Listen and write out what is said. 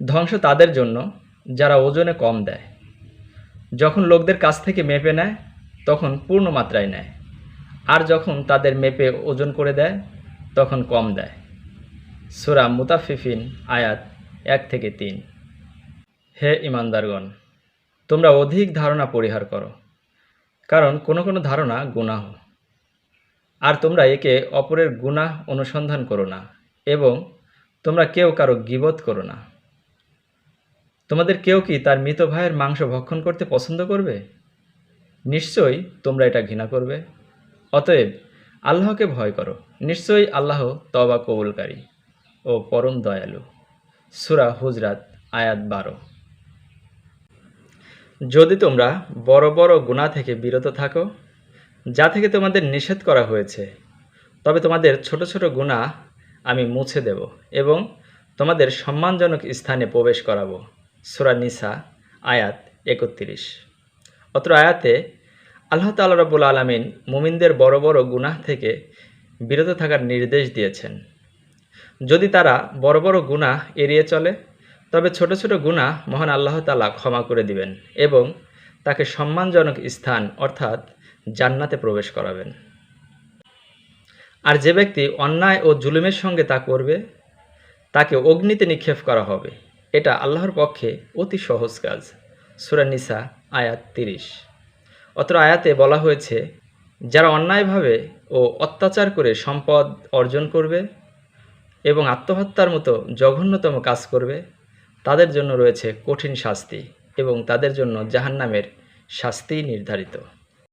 ধ্বংস তাদের জন্য, যারা ওজনে কম দেয়। যখন লোকদের কাছ থেকে মেপে নেয়, তখন পূর্ণ মাত্রায় নেয়। আর যখন তাদের মেপে ওজন করে দেয়, তখন কম দেয়। সুরা মুতাফিফিন আয়াত এক থেকে তিন। হে ইমানদারগণ, তোমরা অধিক ধারণা পরিহার করো, কারণ কোনো কোনো ধারণা গুনাহ। আর তোমরা একে অপরের গুনাহ অনুসন্ধান করো না, এবং তোমরা কেউ কারও গিবত করো না। তোমাদের কেউ কি তার মৃত ভাইয়ের মাংস ভক্ষণ করতে পছন্দ করবে? নিশ্চয়ই তোমরা এটা ঘৃণা করবে। অতএব আল্লাহকে ভয় করো। নিশ্চয়ই আল্লাহ তবা কবুলকারী ও পরম দয়ালু। সুরা হুজরাত, আয়াত বারো। যদি তোমরা বড় বড় গুণা থেকে বিরত থাকো, যা থেকে তোমাদের নিষেধ করা হয়েছে, তবে তোমাদের ছোট ছোট গুণা আমি মুছে দেব এবং তোমাদের সম্মানজনক স্থানে প্রবেশ করাবো। সুরা নিসা, আয়াত একত্রিশ। অত্র আয়াতে আল্লাহ তাল্লা রব্বুল আলমিন মুমিনদের বড় বড় গুনাহ থেকে বিরত থাকার নির্দেশ দিয়েছেন। যদি তারা বড় বড় গুনাহ এড়িয়ে চলে, তবে ছোট ছোট গুনাহ মহান আল্লাহ তালা ক্ষমা করে দিবেন এবং তাকে সম্মানজনক স্থান অর্থাৎ জান্নাতে প্রবেশ করাবেন। আর যে ব্যক্তি অন্যায় ও জুলুমের সঙ্গে তা করবে, তাকে অগ্নিতে নিক্ষেপ করা হবে। এটা আল্লাহর পক্ষে অতি সহজ কাজ। সুরানিসা আয়াত তিরিশ। অত্র আয়াতে বলা হয়েছে, যারা অন্যায়ভাবে ও অত্যাচার করে সম্পদ অর্জন করবে এবং আত্মহত্যার মতো জঘন্যতম কাজ করবে, তাদের জন্য রয়েছে কঠিন শাস্তি এবং তাদের জন্য জাহান্নামের শাস্তি নির্ধারিত।